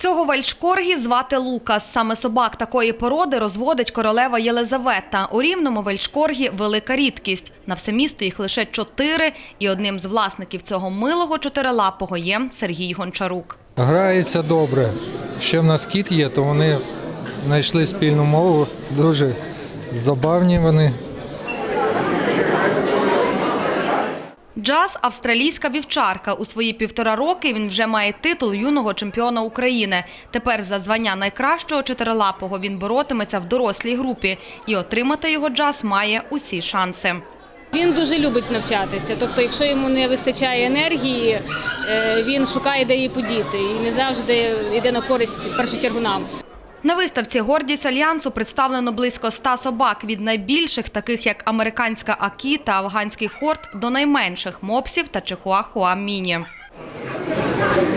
Цього вельшкоргі звати Лукас. Саме собак такої породи розводить королева Єлизавета. У рівному вельшкоргі – велика рідкість. На все місто їх лише чотири, і одним з власників цього милого чотирилапого є Сергій Гончарук. Грається добре. Ще в нас кіт є, то вони знайшли спільну мову. Дуже забавні вони. Джаз – австралійська вівчарка. У свої півтора роки він вже має титул юного чемпіона України. Тепер за звання найкращого чотирилапого він боротиметься в дорослій групі. І отримати його джаз має усі шанси. Він дуже любить навчатися. Тобто, якщо йому не вистачає енергії, е, він шукає, де її подіти, і не завжди йде на користь першу чергу нам. На виставці «Гордість Альянсу» представлено близько ста собак від найбільших, таких як американська Акі та афганський хорт, до найменших – мопсів та чихуахуа міні.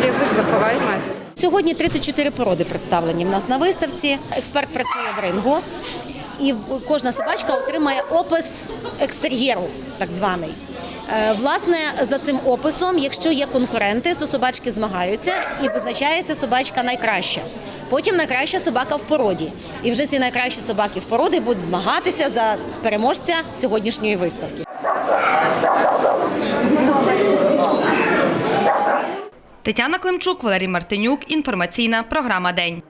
Язик заховай мазь. Сьогодні 34 породи представлені в нас на виставці. Експерт працює в рингу, і кожна собачка отримає опис екстер'єру, так званий. Е, Власне, за цим описом, якщо є конкуренти, то собачки змагаються і визначається собачка найкраща. Потім найкраща собака в породі. І вже ці найкращі собаки в породі будуть змагатися за переможця сьогоднішньої виставки. Тетяна Климчук, Валерій Мартинюк. Інформаційна програма «День».